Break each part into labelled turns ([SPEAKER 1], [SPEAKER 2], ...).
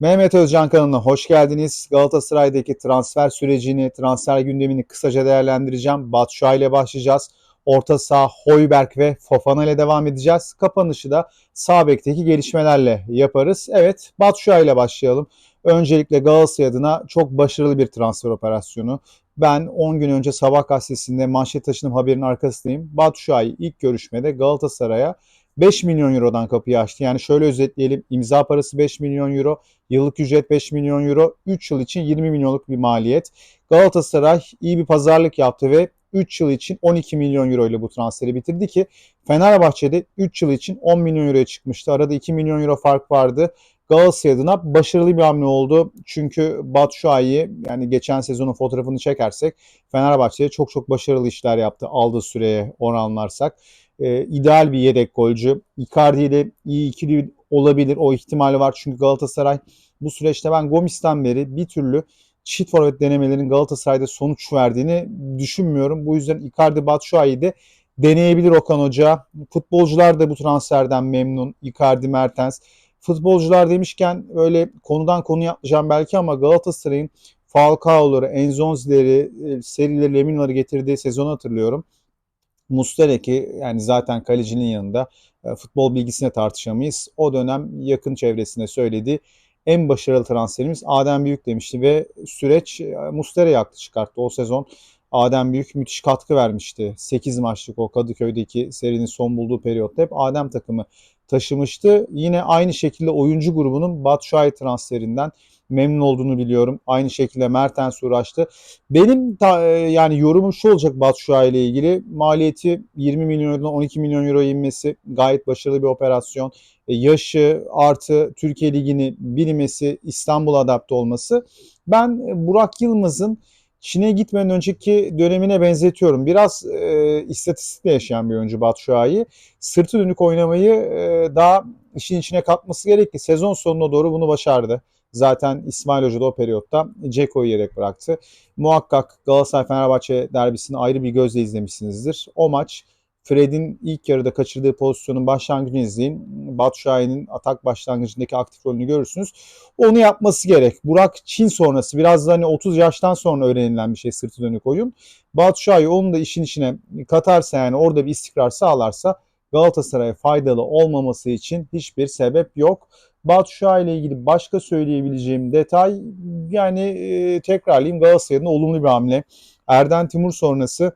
[SPEAKER 1] Mehmet Özcan kanalına hoş geldiniz. Galatasaray'daki transfer sürecini, transfer gündemini kısaca değerlendireceğim. Batshuayi ile başlayacağız. Orta saha Hoiberg ve Fofana ile devam edeceğiz. Kapanışı da sağ bekteki gelişmelerle yaparız. Evet, Batshuayi ile başlayalım. Öncelikle Galatasaray adına çok başarılı bir transfer operasyonu. Ben 10 gün önce Sabah gazetesinde manşet taşıdım haberin arkasındayım. Batshuayi ilk görüşmede Galatasaray'a 5 milyon eurodan kapıyı açtı. Yani şöyle özetleyelim. imza parası 5 milyon euro, yıllık ücret 5 milyon euro, 3 yıl için 20 milyonluk bir maliyet. Galatasaray iyi bir pazarlık yaptı ve 3 yıl için 12 milyon euro ile bu transferi bitirdi ki Fenerbahçe'de 3 yıl için 10 milyon euroya çıkmıştı. Arada 2 milyon euro fark vardı. Galatasaray adına başarılı bir hamle oldu. Çünkü Batshuayi yani geçen sezonun fotoğrafını çekersek Fenerbahçe'de çok çok başarılı işler yaptı aldığı süreye oranlarsak e, ideal bir yedek golcü. Icardi ile iyi ikili olabilir. O ihtimali var. Çünkü Galatasaray bu süreçte ben Gomis'ten beri bir türlü çift forvet denemelerin Galatasaray'da sonuç verdiğini düşünmüyorum. Bu yüzden Icardi Batshuayi'yi de deneyebilir Okan Hoca. Futbolcular da bu transferden memnun. Icardi, Mertens. Futbolcular demişken öyle konudan konuya atlayacağım belki ama Galatasaray'ın Falcao'ları, Enzonzi'leri, e, serileri, Lemina'ları getirdiği sezonu hatırlıyorum. Mustera ki yani zaten kalecinin yanında e, futbol bilgisine tartışamayız. O dönem yakın çevresine söyledi. En başarılı transferimiz Adem Büyük demişti ve süreç e, Mustera yaktı çıkarttı. O sezon Adem Büyük müthiş katkı vermişti. 8 maçlık o Kadıköy'deki serinin son bulduğu periyotta hep Adem takımı taşımıştı. Yine aynı şekilde oyuncu grubunun Batshuayi transferinden memnun olduğunu biliyorum. Aynı şekilde Mertens uğraştı. Benim ta, e, yani yorumum şu olacak Batshuayi ile ilgili. Maliyeti 20 milyon eurodan 12 milyon euro inmesi gayet başarılı bir operasyon. E, yaşı artı Türkiye Ligi'ni bilmesi, İstanbul adapte olması. Ben Burak Yılmaz'ın Çin'e gitmeden önceki dönemine benzetiyorum. Biraz e, istatistikle yaşayan bir oyuncu Batshuayi. Sırtı dönük oynamayı e, daha işin içine katması gerekli. Sezon sonuna doğru bunu başardı. Zaten İsmail Hoca da o periyotta Ceko'yu yedek bıraktı. Muhakkak Galatasaray-Fenerbahçe derbisini ayrı bir gözle izlemişsinizdir. O maç Fred'in ilk yarıda kaçırdığı pozisyonun başlangıcını izleyin. Batshuayi'nin atak başlangıcındaki aktif rolünü görürsünüz. Onu yapması gerek. Burak Çin sonrası biraz da hani 30 yaştan sonra öğrenilen bir şey sırtı dönük oyun. Batshuayi onu da işin içine katarsa yani orada bir istikrar sağlarsa Galatasaray'a faydalı olmaması için hiçbir sebep yok. Batshuayi ile ilgili başka söyleyebileceğim detay yani e, tekrarlayayım Galatasaray'ın olumlu bir hamle. Erden Timur sonrası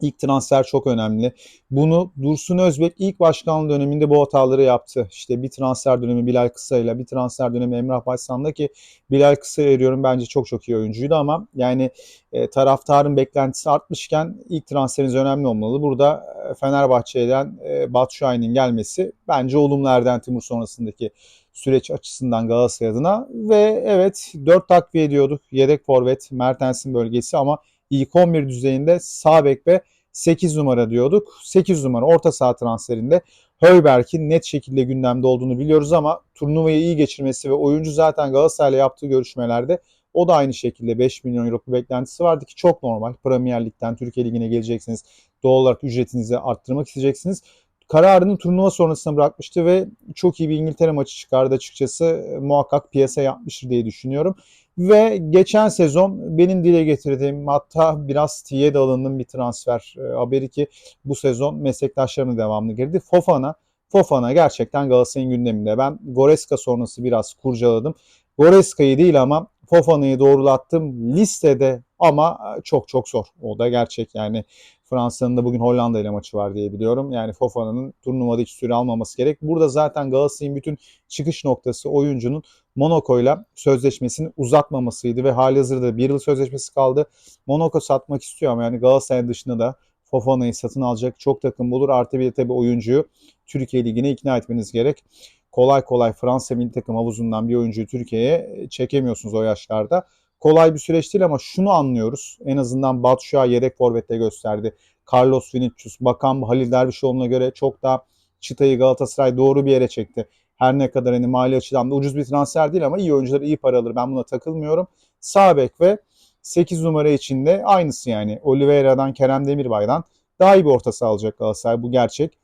[SPEAKER 1] İlk transfer çok önemli. Bunu Dursun Özbek ilk başkanlığı döneminde bu hataları yaptı. İşte bir transfer dönemi Bilal Kısa'yla, bir transfer dönemi Emrah Başsan'da ki Bilal Kısa veriyorum bence çok çok iyi oyuncuydu ama yani e, taraftarın beklentisi artmışken ilk transferiniz önemli olmalı. Burada e, Fenerbahçe'den e, Batshuayi'nin gelmesi bence olumlu Erden Timur sonrasındaki süreç açısından Galatasaray adına ve evet 4 takviye ediyorduk. Yedek forvet Mertens'in bölgesi ama ilk 11 düzeyinde sağ bek ve 8 numara diyorduk. 8 numara orta saha transferinde Höyberg'in net şekilde gündemde olduğunu biliyoruz ama turnuvayı iyi geçirmesi ve oyuncu zaten Galatasaray'la yaptığı görüşmelerde o da aynı şekilde 5 milyon euro beklentisi vardı ki çok normal. Premier Lig'den Türkiye Ligi'ne geleceksiniz. Doğal olarak ücretinizi arttırmak isteyeceksiniz. Kararını turnuva sonrasına bırakmıştı ve çok iyi bir İngiltere maçı çıkardı açıkçası. Muhakkak piyasa yapmıştır diye düşünüyorum. Ve geçen sezon benim dile getirdiğim hatta biraz tiye dalının bir transfer e, haberi ki bu sezon meslektaşlarına devamlı girdi. Fofana. Fofana gerçekten Galatasaray'ın gündeminde. Ben Goreska sonrası biraz kurcaladım. Goreska'yı değil ama Fofana'yı doğrulattım listede ama çok çok zor. O da gerçek yani Fransa'nın da bugün Hollanda ile maçı var diye biliyorum. Yani Fofana'nın turnuvada hiç süre almaması gerek. Burada zaten Galatasaray'ın bütün çıkış noktası oyuncunun Monaco ile sözleşmesini uzatmamasıydı ve hali hazırda bir yıl sözleşmesi kaldı. Monaco satmak istiyor ama yani Galatasaray dışında da Fofana'yı satın alacak çok takım bulur. Artı bir de tabii oyuncuyu Türkiye Ligi'ne ikna etmeniz gerek. Kolay kolay Fransa milli takım havuzundan bir oyuncuyu Türkiye'ye çekemiyorsunuz o yaşlarda kolay bir süreç değil ama şunu anlıyoruz. En azından Batshuayi yedek forvette gösterdi. Carlos Vinicius, Bakan Halil Dervişoğlu'na göre çok daha çıtayı Galatasaray doğru bir yere çekti. Her ne kadar hani mali açıdan da ucuz bir transfer değil ama iyi oyuncular iyi para alır. Ben buna takılmıyorum. Sağ bek ve 8 numara içinde aynısı yani. Oliveira'dan, Kerem Demirbay'dan daha iyi bir orta saha alacak Galatasaray. Bu gerçek.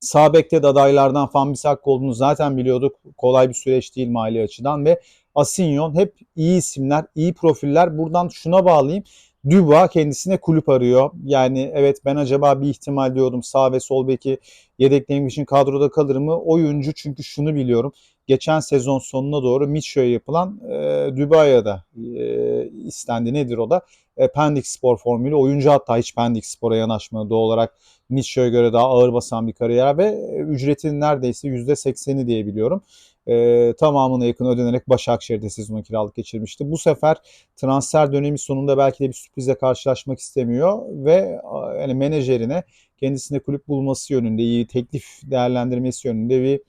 [SPEAKER 1] Sağ bekte de adaylardan Fambisak olduğunu zaten biliyorduk. Kolay bir süreç değil mali açıdan ve Asinyon hep iyi isimler, iyi profiller. Buradan şuna bağlayayım. Dubois kendisine kulüp arıyor. Yani evet ben acaba bir ihtimal diyordum sağ ve sol beki yedeklemek için kadroda kalır mı? Oyuncu çünkü şunu biliyorum. Geçen sezon sonuna doğru Mitchell'e yapılan e, Dubai'ye da e, istendi. Nedir o da? E, Pendik Spor formülü. Oyuncu hatta hiç Pendik Spor'a yanaşmadı. Doğal olarak Mitchell'e göre daha ağır basan bir kariyer ve ücretinin neredeyse %80'i diye biliyorum e, tamamına yakın ödenerek Başakşehir'de sezonu kiralık geçirmişti. Bu sefer transfer dönemi sonunda belki de bir sürprizle karşılaşmak istemiyor ve yani menajerine kendisine kulüp bulması yönünde iyi teklif değerlendirmesi yönünde bir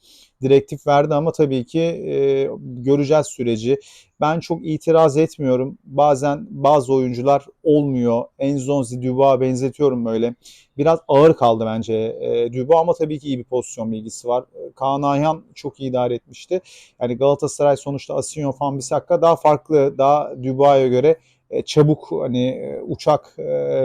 [SPEAKER 1] direktif verdi ama tabii ki e, göreceğiz süreci. Ben çok itiraz etmiyorum. Bazen bazı oyuncular olmuyor. Enzonzi, Dubois'a benzetiyorum böyle. Biraz ağır kaldı bence e, Dubois ama tabii ki iyi bir pozisyon bilgisi var. E, Kaan Ayhan çok iyi idare etmişti. Yani Galatasaray sonuçta Asinyo, Fambisakka daha farklı, daha Dubois'a göre e, çabuk hani e, uçak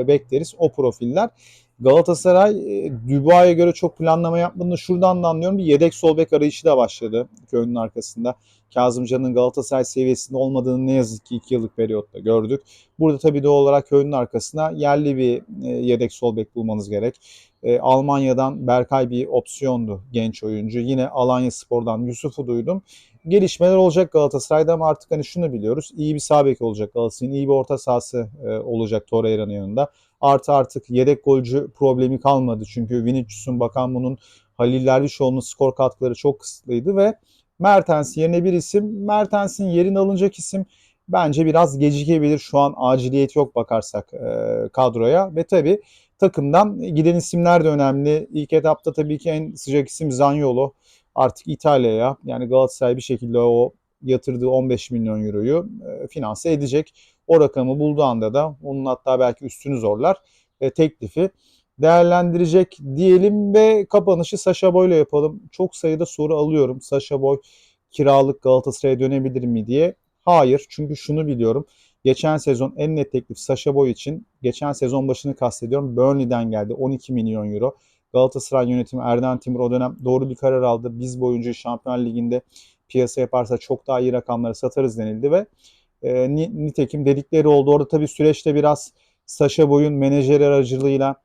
[SPEAKER 1] bekleriz o profiller. Galatasaray e, Dubois'a göre çok planlama yapmadığını şuradan da anlıyorum. Bir yedek sol bek arayışı da başladı Köyünün arkasında. Kazımcan'ın Galatasaray seviyesinde olmadığını ne yazık ki 2 yıllık periyotta gördük. Burada tabii doğal olarak Köyünün arkasına yerli bir e, yedek sol bek bulmanız gerek. E, Almanya'dan Berkay bir opsiyondu genç oyuncu. Yine Alanya Spor'dan Yusuf'u duydum. Gelişmeler olacak Galatasaray'da ama artık hani şunu biliyoruz. İyi bir sağ bek olacak Galatasaray'ın. iyi bir orta sahası olacak Torreira'nın yanında. Artı artık yedek golcü problemi kalmadı. Çünkü Vinicius'un bakan bunun Halil Dervişoğlu'nun skor katkıları çok kısıtlıydı ve Mertens yerine bir isim. Mertens'in yerini alınacak isim bence biraz gecikebilir. Şu an aciliyet yok bakarsak e, kadroya ve tabii takımdan giden isimler de önemli. İlk etapta tabii ki en sıcak isim Zaniolo. Artık İtalya'ya yani Galatasaray bir şekilde o yatırdığı 15 milyon euroyu e, finanse edecek. O rakamı bulduğu anda da onun hatta belki üstünü zorlar teklifi değerlendirecek diyelim ve kapanışı Sasha Boy ile yapalım. Çok sayıda soru alıyorum. Sasha Boy kiralık Galatasaray'a dönebilir mi diye. Hayır çünkü şunu biliyorum. Geçen sezon en net teklif Sasha Boy için geçen sezon başını kastediyorum. Burnley'den geldi 12 milyon euro. Galatasaray yönetimi Erden Timur o dönem doğru bir karar aldı. Biz boyunca Şampiyon Ligi'nde piyasa yaparsa çok daha iyi rakamları satarız denildi ve e, nitekim dedikleri oldu. Orada tabii süreçte biraz Sasha Boy'un menajer aracılığıyla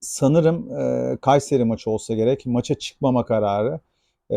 [SPEAKER 1] sanırım e, Kayseri maçı olsa gerek maça çıkmama kararı e,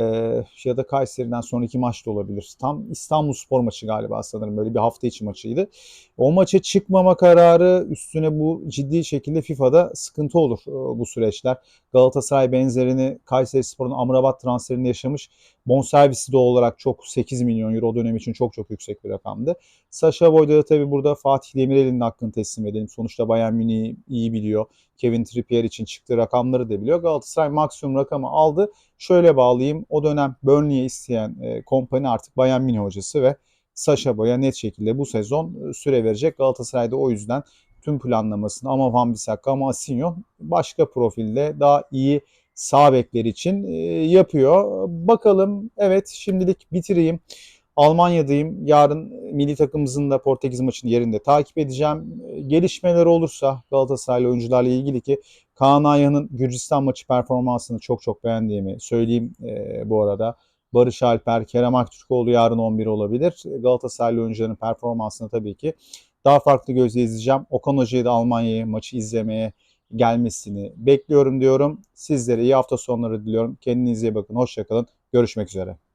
[SPEAKER 1] ya da Kayseri'den sonraki maç da olabilir. Tam İstanbul Spor maçı galiba sanırım böyle bir hafta içi maçıydı. O maça çıkmama kararı üstüne bu ciddi şekilde FIFA'da sıkıntı olur e, bu süreçler. Galatasaray benzerini Kayseri Spor'un Amrabat transferini yaşamış. Bonservisi de olarak çok 8 milyon euro o dönem için çok çok yüksek bir rakamdı. Sasha Boy'da da tabii burada Fatih Demirel'in hakkını teslim edelim. Sonuçta Bayern Münih'i iyi biliyor. Kevin Trippier için çıktığı rakamları da biliyor. Galatasaray maksimum rakamı aldı. Şöyle bağlayayım. O dönem Burnley'e isteyen e, kompani artık Bayern Münih hocası ve Sasha Boy'a net şekilde bu sezon e, süre verecek. Galatasaray'da o yüzden tüm planlamasını ama Van Bissaka ama Asinyo başka profilde daha iyi sağ bekler için e, yapıyor. Bakalım evet şimdilik bitireyim. Almanya'dayım. Yarın milli takımımızın da Portekiz maçını yerinde takip edeceğim. Gelişmeler olursa Galatasaraylı oyuncularla ilgili ki Kaan Ayhan'ın Gürcistan maçı performansını çok çok beğendiğimi söyleyeyim e, bu arada. Barış Alper, Kerem Aktürkoğlu yarın 11 olabilir. Galatasaraylı oyuncuların performansını tabii ki daha farklı gözle izleyeceğim. Okan Hoca'yı da Almanya'ya maçı izlemeye gelmesini bekliyorum diyorum. Sizlere iyi hafta sonları diliyorum. Kendinize iyi bakın. Hoşçakalın. Görüşmek üzere.